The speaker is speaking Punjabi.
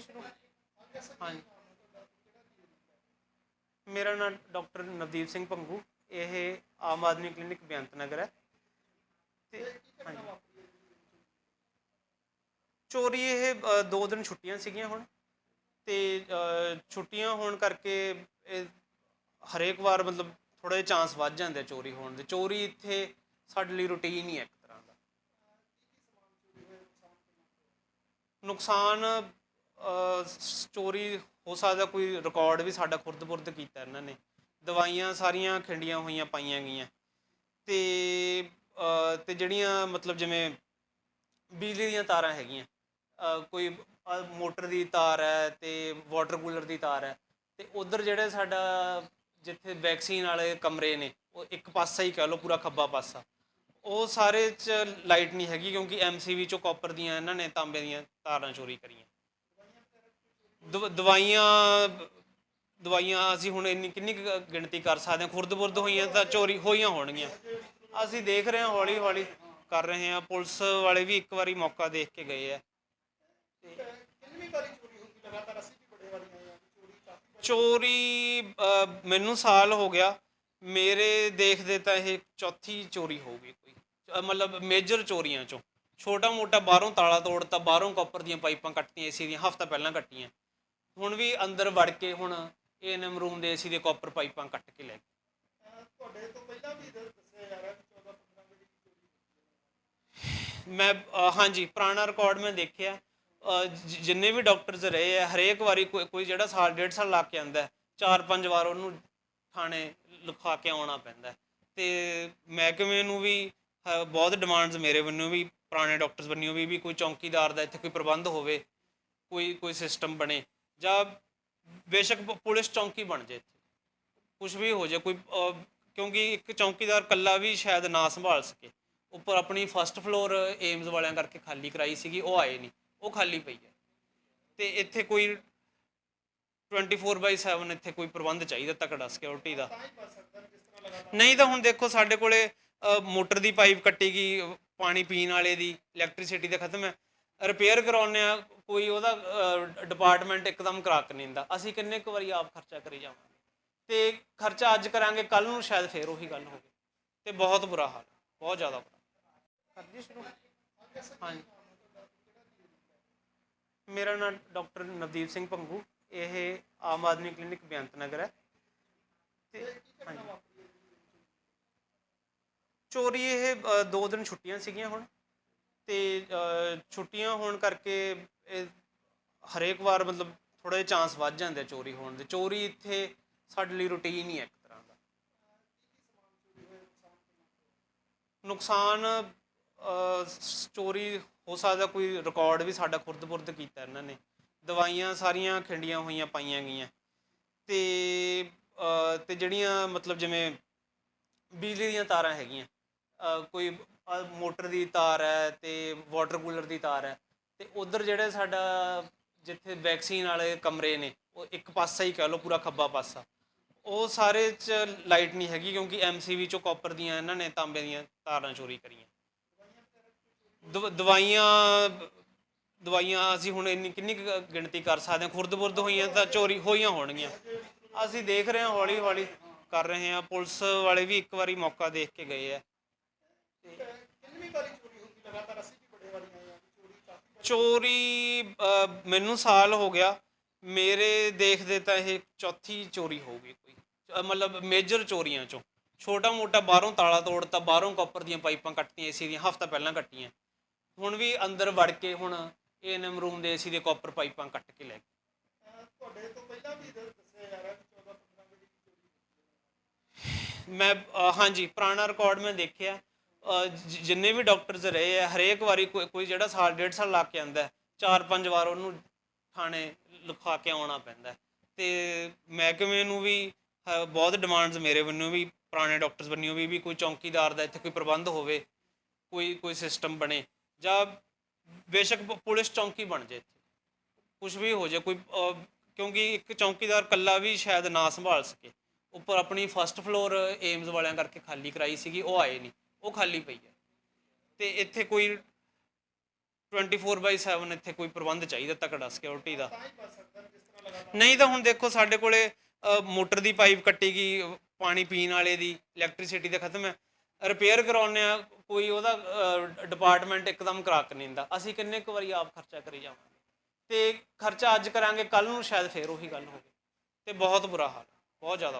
ਜੀ ਸ਼ੁਰੂ ਹਾਂਜੀ। ਮੇਰਾ ਨਾਮ ਡਾਕਟਰ ਨਵਦੀਪ ਸਿੰਘ ਪੰਗੂ। ਇਹ ਆਮ ਆਦਮੀ ਕਲੀਨਿਕ ਬੇਅੰਤ ਨਗਰ ਹੈ। ਤੇ ਹਾਂਜੀ। ਚੋਰੀ ਇਹ ਅ, ਦੋ ਦਿਨ ਛੁੱਟੀਆਂ ਸੀਗੀਆਂ ਹੁਣ। ਤੇ ਛੁੱਟੀਆਂ ਹੋਣ ਕਰਕੇ ਇਹ ਹਰੇਕ ਵਾਰ ਮਤਲਬ ਥੋੜੇ ਚਾਂਸ ਵੱਧ ਜਾਂਦੇ ਆ ਚੋਰੀ ਹੋਣ ਦੇ। ਚੋਰੀ ਇੱਥੇ ਸਾਡੇ ਲਈ ਰੁਟੀਨ ਹੀ ਹੈ ਇੱਕ ਤਰ੍ਹਾਂ ਦਾ। ਨੁਕਸਾਨ ਅ, ਚੋਰੀ ਹੋ ਸਕਦਾ ਕੋਈ ਰਿਕਾਰਡ ਵੀ ਸਾਡਾ ਖੁਰਦ-ਬੁਰਦ ਕੀਤਾ ਇਹਨਾਂ ਨੇ। ਦਵਾਈਆਂ ਸਾਰੀਆਂ ਖਿੰਡੀਆਂ ਹੋਈਆਂ ਪਾਈਆਂ ਗਈਆਂ। ਤੇ ਅ, ਤੇ ਜਿਹੜੀਆਂ ਮਤਲਬ ਜਿਵੇਂ ਬਿਜਲੀ ਦੀਆਂ ਤਾਰਾਂ ਹੈਗੀਆਂ ਕੋਈ ਮੋਟਰ ਦੀ ਤਾਰ ਹੈ ਤੇ ਵਾਟਰ ਕੂਲਰ ਦੀ ਤਾਰ ਹੈ ਤੇ ਉਧਰ ਜਿਹੜਾ ਸਾਡਾ ਜਿੱਥੇ ਵੈਕਸੀਨ ਵਾਲੇ ਕਮਰੇ ਨੇ ਉਹ ਇੱਕ ਪਾਸਾ ਹੀ ਕਹਿ ਲਓ ਪੂਰਾ ਖੱਬਾ ਪਾਸਾ। ਉਹ ਸਾਰੇ ਚ ਲਾਈਟ ਨਹੀਂ ਹੈਗੀ ਕਿਉਂਕਿ ਐਮਸੀਵੀ ਚੋਂ ਕਾਪਰ ਦੀਆਂ ਇਹਨਾਂ ਨੇ ਤਾਂਬੇ ਦੀਆਂ ਤਾਰਾਂ ਚੋਰੀ ਕਰੀਆਂ। ਦਵ- ਦਵਾਈਆਂ ਦਵਾਈਆਂ ਅਸੀਂ ਹੁਣ ਇੰਨੀ ਕਿੰਨੀ ਕੁ ਗਿਣਤੀ ਕਰ ਸਕਦੇ ਹਾਂ? ਖੁਰਦ-ਬੁਰਦ ਹੋਈਆਂ ਤਾਂ ਚੋਰੀ ਹੋਈਆਂ ਹੋਣਗੀਆਂ। ਅਸੀਂ ਦੇਖ ਰਹੇ ਹਾਂ ਹੌਲੀ ਹੌਲੀ ਕਰ ਰਹੇ ਹਾਂ। ਪੁਲਿਸ ਵਾਲੇ ਵੀ ਇੱਕ ਵਾਰੀ ਮੌਕਾ ਦੇਖ ਕੇ ਗਏ ਆ। ਚੋਰੀ ਚੋਰੀ ਅ, ਮੈਨੂੰ ਸਾਲ ਹੋ ਗਿਆ। ਮੇਰੇ ਦੇਖਦੇ ਤਾਂ ਇਹ ਚੌਥੀ ਚੋਰੀ ਹੋਊਗੀ ਕੋਈ। ਅ, ਮਤਲਬ ਮੇਜਰ ਚੋਰੀਆਂ ਚੋਂ। ਛੋਟਾ ਮੋਟਾ ਬਾਹਰੋਂ ਤਾਲਾ ਤੋੜਤਾ ਬਾਹਰੋਂ ਕਾਪਰ ਦੀਆਂ ਪਾਈਪਾਂ ਕੱਟਤੀਆਂ ਏਸੀ ਦੀਆਂ ਹਫਤਾ ਪਹਿਲਾਂ ਕੱਟੀਆਂ। ਹੁਣ ਵੀ ਅੰਦਰ ਵੜ ਕੇ ਹੁਣ ਏਐਨਐਮ ਰੂਮ ਦੇ ਏਸੀ ਦੇ ਕਾਪਰ ਪਾਈਪਾਂ ਕੱਟ ਕੇ ਲੈ ਗਏ। ਤੁਹਾਡੇ ਤੋਂ ਪਹਿਲਾਂ ਵੀ ਦੱਸਿਆ ਜਾ ਰਿਹਾ ਕਿ 14 15 ਵਜੇ ਚੋਰੀ ਮੈਂ ਹਾਂਜੀ, ਪੁਰਾਣਾ ਰਿਕਾਰਡ ਮੈਂ ਦੇਖਿਆ। ਜਿੰਨੇ ਵੀ ਡਾਕਟਰਸ ਰਹੇ ਆ, ਹਰੇਕ ਵਾਰੀ ਕੋਈ ਕੋਈ ਜਿਹੜਾ ਸਾਲ, ਡੇਢ ਸਾਲ ਲਾ ਕੇ ਆਂਦਾ, ਚਾਰ ਪੰਜ ਵਾਰ ਉਹਨੂੰ ਥਾਣੇ ਲਿਖਾ ਕੇ ਆਉਣਾ ਪੈਂਦਾ। ਹੈ। ਤੇ ਮਹਿਕਮੇ ਨੂੰ ਵੀ ਬਹੁਤ ਡਿਮਾਂਡਸ ਮੇਰੇ ਵੱਲੋਂ ਵੀ, ਪੁਰਾਣੇ ਡਾਕਟਰਸ ਵੱਲੋਂ ਵੀ ਵੀ ਕੋਈ ਚੌਕੀਦਾਰ ਦਾ ਇੱਥੇ ਕੋਈ ਪ੍ਰਬੰਧ ਹੋਵੇ, ਕੋਈ ਕੋਈ ਸਿਸਟਮ ਬਣੇ। ਜਾਂ ਬੇਸ਼ੱਕ ਪੁਲਿਸ ਚੌਂਕੀ ਬਣ ਜੇ ਇੱਥੇ। ਕੁਝ ਵੀ ਹੋ ਜਾਏ, ਕੋਈ ਕਿਉਂਕਿ ਇੱਕ ਚੌਕੀਦਾਰ ਕੱਲਾ ਵੀ ਸ਼ਾਇਦ ਨਾ ਸੰਭਾਲ ਸਕੇ। ਉੱਪਰ ਆਪਣੀ ਫਸਟ ਫਲੋਰ ਏਮਜ਼ ਵਾਲਿਆਂ ਕਰਕੇ ਖਾਲੀ ਕਰਾਈ ਸੀਗੀ, ਉਹ ਆਏ ਨਹੀਂ, ਉਹ ਖਾਲੀ ਪਈ ਹੈ। ਤੇ ਇੱਥੇ ਕੋਈ 24/7 ਇੱਥੇ ਕੋਈ ਪ੍ਰਬੰਧ ਚਾਹੀਦਾ ਤਕੜਾ ਸਿਕਿਉਰਿਟੀ ਦਾ। ਨਹੀਂ ਤਾਂ ਹੁਣ ਦੇਖੋ ਸਾਡੇ ਕੋਲੇ ਮੋਟਰ ਦੀ ਪਾਈਪ ਕੱਟੀ ਗਈ ਪਾਣੀ ਪੀਣ ਵਾਲੇ ਦੀ ਇਲੈਕਟ੍ਰਿਸਿਟੀ ਦਾ ਖਤਮ ਹੈ। ਰਿਪੇਅਰ ਕਰਾਉਨੇ ਆ ਕੋਈ ਉਹਦਾ ਡਿਪਾਰਟਮੈਂਟ ਇੱਕਦਮ ਕਰਾ ਕੇ ਨਹੀਂ ਦਿੰਦਾ। ਅਸੀਂ ਕਿੰਨੇ ਕੁ ਵਾਰੀ ਆਪ ਖਰਚਾ ਕਰੀ ਜਾਵਾਂਗੇ। ਤੇ ਖਰਚਾ ਅੱਜ ਕਰਾਂਗੇ ਕੱਲ ਨੂੰ ਸ਼ਾਇਦ ਫੇਰ ਉਹੀ ਗੱਲ ਹੋਵੇ। ਤੇ ਬਹੁਤ ਬੁਰਾ ਹਾਲ ਬਹੁਤ ਜ਼ਿਆਦਾ ਬੁਰਾ ਕਰਦੀ ਸ਼ੁਰੂ ਹਾਂਜੀ। ਮੇਰਾ ਨਾਮ ਡਾਕਟਰ ਨਵਦੀਪ ਸਿੰਘ ਪੰਗੂ। ਇਹ ਆਮ ਆਦਮੀ ਕਲੀਨਿਕ ਬੇਅੰਤ ਨਗਰ ਹੈ। ਤੇ ਹਾਂਜੀ। ਚੋਰੀ ਇਹ ਅ, ਦੋ ਦਿਨ ਛੁੱਟੀਆਂ ਸੀਗੀਆਂ ਹੁਣ। ਤੇ ਛੁੱਟੀਆਂ ਹੋਣ ਕਰਕੇ ਇਹ ਹਰੇਕ ਵਾਰ ਮਤਲਬ ਥੋੜੇ ਚਾਂਸ ਵੱਧ ਜਾਂਦੇ ਆ ਚੋਰੀ ਹੋਣ ਦੇ। ਚੋਰੀ ਇੱਥੇ ਸਾਡੇ ਲਈ ਰੁਟੀਨ ਹੀ ਹੈ ਇੱਕ ਤਰ੍ਹਾਂ ਦਾ। ਨੁਕਸਾਨ ਚੋਰੀ ਹੋ ਸਕਦਾ, ਕੋਈ ਰਿਕਾਰਡ ਵੀ ਸਾਡਾ ਖੁਰਦ-ਬੁਰਦ ਕੀਤਾ ਇਹਨਾਂ ਨੇ। ਦਵਾਈਆਂ ਸਾਰੀਆਂ ਖਿੰਡੀਆਂ ਹੋਈਆਂ, ਪਾਈਆਂ ਗਈਆਂ। ਤੇ ਤੇ ਜਿਹੜੀਆਂ ਮਤਲਬ ਜਿਵੇਂ ਬਿਜਲੀ ਦੀਆਂ ਤਾਰਾਂ ਹੈਗੀਆਂ ਕੋਈ ਮੋਟਰ ਦੀ ਤਾਰ ਹੈ ਅਤੇ ਵਾਟਰ ਕੂਲਰ ਦੀ ਤਾਰ ਹੈ ਅਤੇ ਉੱਧਰ ਜਿਹੜੇ ਸਾਡਾ ਜਿੱਥੇ ਵੈਕਸੀਨ ਵਾਲੇ ਕਮਰੇ ਨੇ, ਉਹ ਇੱਕ ਪਾਸਾ ਹੀ ਕਹਿ ਲਓ ਪੂਰਾ ਖੱਬਾ ਪਾਸਾ। ਉਹ ਸਾਰੇ ਚ ਲਾਈਟ ਨਹੀਂ ਹੈਗੀ ਕਿਉਂਕਿ ਐਮਸੀਵੀ ਚੋਂ ਕਾਪਰ ਦੀਆਂ ਇਹਨਾਂ ਨੇ ਤਾਂਬੇ ਦੀਆਂ ਤਾਰਾਂ ਚੋਰੀ ਕਰੀਆਂ। ਦਵ- ਦਵਾਈਆਂ ਦਵਾਈਆਂ ਅਸੀਂ ਹੁਣ ਇੰਨੀ ਕਿੰਨੀ ਕੁ ਗਿਣਤੀ ਕਰ ਸਕਦੇ ਹਾਂ ਖੁਰਦ-ਬੁਰਦ ਹੋਈਆਂ ਤਾਂ ਚੋਰੀ ਹੋਈਆਂ ਹੋਣਗੀਆਂ। ਅਸੀਂ ਦੇਖ ਰਹੇ ਹਾਂ ਹੌਲੀ ਹੌਲੀ ਕਰ ਰਹੇ ਹਾਂ, ਪੁਲਿਸ ਵਾਲੇ ਵੀ ਇੱਕ ਵਾਰੀ ਮੌਕਾ ਦੇਖ ਕੇ ਗਏ ਆ ਚੋਰੀ ਮੈਨੂੰ ਸਾਲ ਹੋ ਗਿਆ। ਮੇਰੇ ਦੇਖਦੇ ਤਾਂ ਇਹ ਚੌਥੀ ਚੋਰੀ ਹੋਊਗੀ ਕੋਈ। ਮਤਲਬ ਮੇਜਰ ਚੋਰੀਆਂ ਚੋਂ। ਛੋਟਾ ਮੋਟਾ ਬਾਹਰੋਂ ਤਾਲਾ ਤੋੜਤਾ, ਬਾਹਰੋਂ ਕਾਪਰ ਦੀਆਂ ਪਾਈਪਾਂ ਕੱਟਤੀਆਂ ਏਸੀ ਦੀਆਂ, ਹਫਤਾ ਪਹਿਲਾਂ ਕੱਟੀਆਂ। ਹੁਣ ਵੀ ਅੰਦਰ ਵੜ ਕੇ ਹੁਣ ਏਐਨਐਮ ਰੂਮ ਦੇ ਏਸੀ ਦੇ ਕਾਪਰ ਪਾਈਪਾਂ ਕੱਟ ਕੇ ਲੈ ਗਏ। ਤੁਹਾਡੇ ਤੋਂ ਪਹਿਲਾਂ ਵੀ ਦੱਸਿਆ ਜਾ ਰਿਹਾ ਕਿ 14 15 ਵਜੇ ਚੋਰੀ ਮੈਂ ਹਾਂਜੀ, ਪੁਰਾਣਾ ਰਿਕਾਰਡ ਮੈਂ ਦੇਖਿਆ। ਜ- ਜਿੰਨੇ ਵੀ ਡਾਕਟਰਸ ਰਹੇ ਆ ਹਰੇਕ ਵਾਰੀ ਕੋਈ ਕੋਈ ਜਿਹੜਾ ਸਾਲ ਡੇਢ ਸਾਲ ਲਾ ਕੇ ਆਂਦਾ ਚਾਰ ਪੰਜ ਵਾਰ ਉਹਨੂੰ ਥਾਣੇ ਲਿਖਾ ਕੇ ਆਉਣਾ ਪੈਂਦਾ ਹੈ। ਤੇ ਮਹਿਕਮੇ ਨੂੰ ਵੀ ਅ, ਬਹੁਤ ਡਿਮਾਂਡਸ ਮੇਰੇ ਵੱਲੋਂ ਵੀ ਪੁਰਾਣੇ ਡਾਕਟਰਸ ਵੱਲੋਂ ਵੀ ਵੀ ਕੋਈ ਚੌਕੀਦਾਰ ਦਾ ਇੱਥੇ ਕੋਈ ਪ੍ਰਬੰਧ ਹੋਵੇ ਕੋਈ ਕੋਈ ਸਿਸਟਮ ਬਣੇ ਜਾਂ ਬੇਸ਼ੱਕ ਪ- ਪੁਲਿਸ ਚੌਂਕੀ ਬਣ ਜੇ ਇੱਥੇ। ਕੁਝ ਵੀ ਹੋ ਜਾਏ ਕੋਈ ਅ, ਕਿਉਂਕਿ ਇੱਕ ਚੌਕੀਦਾਰ ਕੱਲਾ ਵੀ ਸ਼ਾਇਦ ਨਾ ਸੰਭਾਲ ਸਕੇ। ਉੱਪਰ ਆਪਣੀ ਫਸਟ ਫਲੋਰ ਏਮਜ਼ ਵਾਲਿਆਂ ਕਰਕੇ ਖਾਲੀ ਕਰਾਈ ਸੀਗੀ ਉਹ ਆਏ ਨਹੀਂ। ਉਹ ਖਾਲੀ ਪਈ ਹੈ। ਤੇ ਇੱਥੇ ਕੋਈ 24/7 ਇੱਥੇ ਕੋਈ ਪ੍ਰਬੰਧ ਚਾਹੀਦਾ ਤਕੜਾ ਸਿਕਿਉਰਿਟੀ ਦਾ। ਨਹੀਂ ਤਾਂ ਹੁਣ ਦੇਖੋ ਸਾਡੇ ਕੋਲੇ ਮੋਟਰ ਦੀ ਪਾਈਪ ਕੱਟੀ ਗਈ ਪਾਣੀ ਪੀਣ ਵਾਲੇ ਦੀ ਇਲੈਕਟ੍ਰਿਸਿਟੀ ਦਾ ਖਤਮ ਹੈ। ਰਿਪੇਅਰ ਕਰਾਉਨੇ ਆ ਕੋਈ ਉਹਦਾ ਡਿਪਾਰਟਮੈਂਟ ਇੱਕਦਮ ਕਰਾ ਕੇ ਨਹੀਂ ਦਿੰਦਾ। ਅਸੀਂ ਕਿੰਨੇ ਕੁ ਵਾਰੀ ਆਪ ਖਰਚਾ ਕਰੀ ਜਾਵਾਂਗੇ। ਤੇ ਖਰਚਾ ਅੱਜ ਕਰਾਂਗੇ ਕੱਲ ਨੂੰ ਸ਼ਾਇਦ ਫੇਰ ਉਹੀ ਗੱਲ ਹੋਵੇ ਤੇ ਬਹੁਤ ਬੁਰਾ ਹਾਲ ਹੈ, ਬਹੁਤ ਜ਼ਿਆਦਾ